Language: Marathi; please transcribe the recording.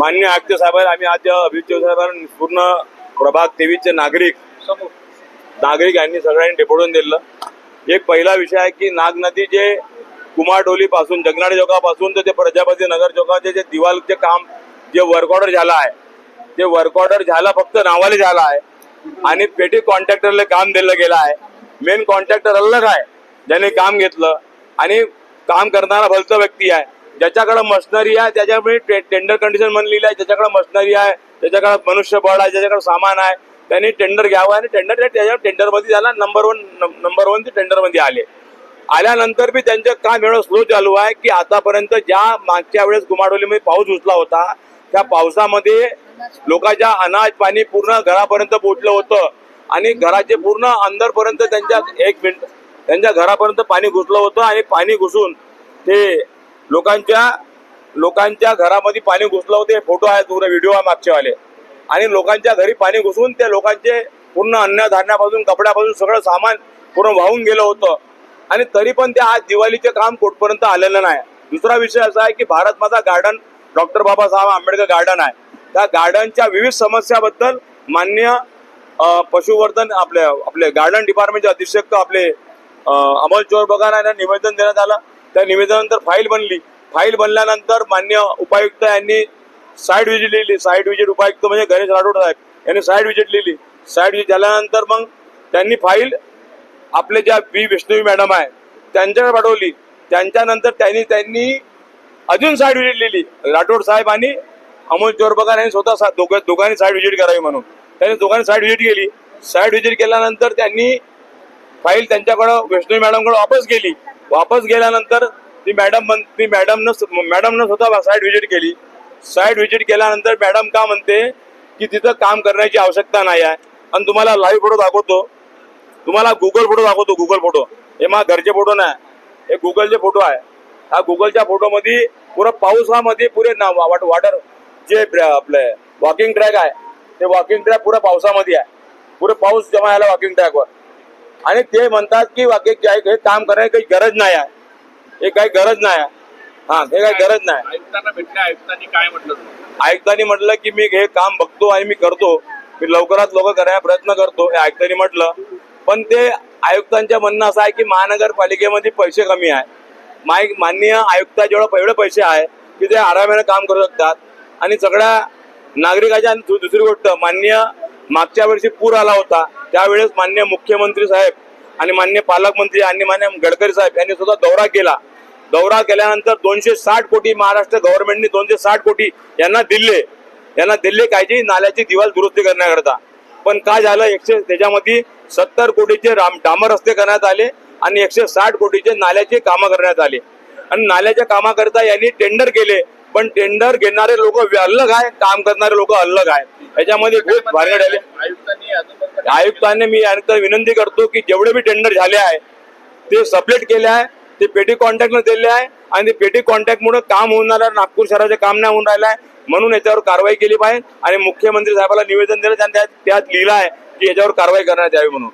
मान्य आयुक्त साहेब आम्ही आज अभिजित साहेबांना पूर्ण प्रभाग तेवीसचे नागरिक नागरिक यांनी सगळ्यांनी डेपोडून दिलं. एक पहिला विषय आहे की नाग नदी जे कुमारडोली पासून जगनाडे चौकापासून तर ते प्रजापती नगर चौकाचे जे दिवालचे काम जे वर्क ऑर्डर झालं आहे ते वर्क ऑर्डर झालं फक्त नावाले झालं आहे. आणि पेटी कॉन्ट्रॅक्टरला काम दिलं गेलं आहे. मेन कॉन्ट्रॅक्टर अलग आहे ज्याने काम घेतलं. आणि काम करणारा भलतं व्यक्ती आहे. ज्याच्याकडे मशनरी आहे त्याच्यामुळे टे- टेंडर कंडिशन म्हणलेली आहे ज्याच्याकडे मशिनरी आहे त्याच्याकडे मनुष्यबळ आहे ज्याच्याकडे सामान आहे त्यांनी टेंडर घ्यावं आणि टेंडर त्याच्या टेंडरमध्ये झाला नंबर वन नंबर वन ते टेंडरमध्ये आले. आल्यानंतर बी त्यांचं काम एवढं स्लो चालू आहे की आतापर्यंत ज्या मागच्या वेळेस गुमाडोलीमध्ये पाऊस घुसला होता त्या पावसामध्ये लोकांच्या अनाज पाणी पूर्ण घरापर्यंत पोहोचलं होतं आणि घराचे पूर्ण अंदरपर्यंत त्यांच्या एक मिनिट त्यांच्या घरापर्यंत पाणी घुसलं होतं आणि पाणी घुसून ते लोकांच्या लोकांच्या घरामध्ये पाणी घुसलं होते फोटो आहेत पूर्ण व्हिडिओ आहे मागचेवाले. आणि लोकांच्या घरी पाणी घुसून ते लोकांचे पूर्ण अन्नधान्यापासून कपड्यापासून सगळं सामान पूर्ण वाहून गेलं होतं. आणि तरी पण ते आज दिवाळीचे काम कोटपर्यंत आलेलं नाही. दुसरा विषय असा आहे की भारत माझा garden doctor Babasaheb Ambedkar garden आहे. त्या गार्डनच्या विविध समस्याबद्दल मान्य पशुवर्धन आपले आपले गार्डन डिपार्टमेंटचे अधीक्षक आपले अ, अमोल चोर बघाना यांना निवेदन देण्यात आलं. त्या निवेदनानंतर फाईल बनली. फाईल बनल्यानंतर मान्य उपायुक्त यांनी साईड व्हिजिट लिहिली. साईड व्हिजिट उपायुक्त म्हणजे गणेश राठोड साहेब. यांनी साईड व्हिजिट लिहिली. साईड व्हिजिट झाल्यानंतर मग त्यांनी फाईल आपले ज्या बी विष्णवी मॅडम आहे त्यांच्याकडे पाठवली. त्यांच्यानंतर त्यांनी त्यांनी अजून साईड व्हिजिट लिहिली. राठोड साहेब आणि अमोल चोरबगार यांनी स्वतः सा- दोघं दोघांनी साईड व्हिजिट करावी म्हणून. त्यांनी दोघांनी साईड व्हिजिट केली. साईड व्हिजिट केल्यानंतर त्यांनी फाईल त्यांच्याकडं वैष्णवी मॅडमकडे वापस गेली वापस गेल्यानंतर ती मॅडम म्हण ती मॅडमनं मॅडमनं स्वतः साईड व्हिजिट केली. साईड व्हिजिट केल्यानंतर मॅडम का म्हणते की तिथं काम करण्याची आवश्यकता नाही आहे. आणि तुम्हाला लाईव्ह फोटो दाखवतो. तुम्हाला गुगल फोटो दाखवतो गुगल फोटो हे मा घरचे फोटो नाही. हे गुगलचे फोटो आहे. हा गुगलच्या फोटोमध्ये पुरं पावसामध्ये पुरे ना वाट वाटर जे आपले वॉकिंग ट्रॅक आहे ते वॉकिंग ट्रॅक पुरं पावसामध्ये आहे. पुरे पाऊस जमा यायला वॉकिंग ट्रॅकवर आणि ते म्हणतात की वाके हे काम करण्याची काही गरज नाही आहे. हे काही गरज नाही आहे. हा हे काही गरज नाही आयुक्तांना भेटले आयुक्तांनी काय म्हटलं? आयुक्तांनी म्हटलं की मी हे काम बघतो आणि मी करतो. मी लवकरात लवकर करण्याचा प्रयत्न करतो हे आयुक्तांनी म्हटलं. पण ते आयुक्तांच्या म्हणणं असं आहे की महानगरपालिकेमध्ये पैसे कमी आहे. माय माननीय आयुक्ताजेवढं एवढे पैसे आहे की ते आरामाने काम करू शकतात. आणि सगळ्या नागरिकाच्या दुसरी गोष्ट मान्य मागच्या वर्षी पूर आला होता. त्यावेळेस मान्य मुख्यमंत्री साहेब आणि मान्य पालकमंत्री आणि मान्य गडकरी साहेब यांनी सुद्धा दौरा केला. दौरा केल्यानंतर दोनशे साठ कोटी महाराष्ट्र गव्हर्नमेंटने दोनशे साठ कोटी यांना दिले. यांना दिले कायची नाल्याची दिवाल दुरुस्ती करण्याकरता. पण काय झालं? एकशे त्याच्यामध्ये सत्तर कोटीचे राम डांबर रस्ते करण्यात आले आणि एकशे साठ कोटीचे नाल्याचे कामं करण्यात आले. आणि नाल्याच्या कामाकरता यांनी टेंडर केले. पण टेंडर घेणारे लोक अलग आहे काम करणारे लोक अलग आहे याच्यामध्ये खूप भानगड आले आयुक्तांनी मी यानंतर विनंती करतो की जेवढे बी टेंडर झाले आहे ते सबलेट केले आहे ते पेटी कॉन्ट्रॅक्टनं दिले आहे आणि ते पेटी कॉन्ट्रॅक्टमुळे काम होणार आहे नागपूर शहराचे काम नाही होऊन राहिलं आहे म्हणून याच्यावर कारवाई केली पाहिजे आणि मुख्यमंत्री साहेबाला निवेदन दिलं त्यात लिहिलं आहे की याच्यावर कारवाई करण्यात यावी म्हणून.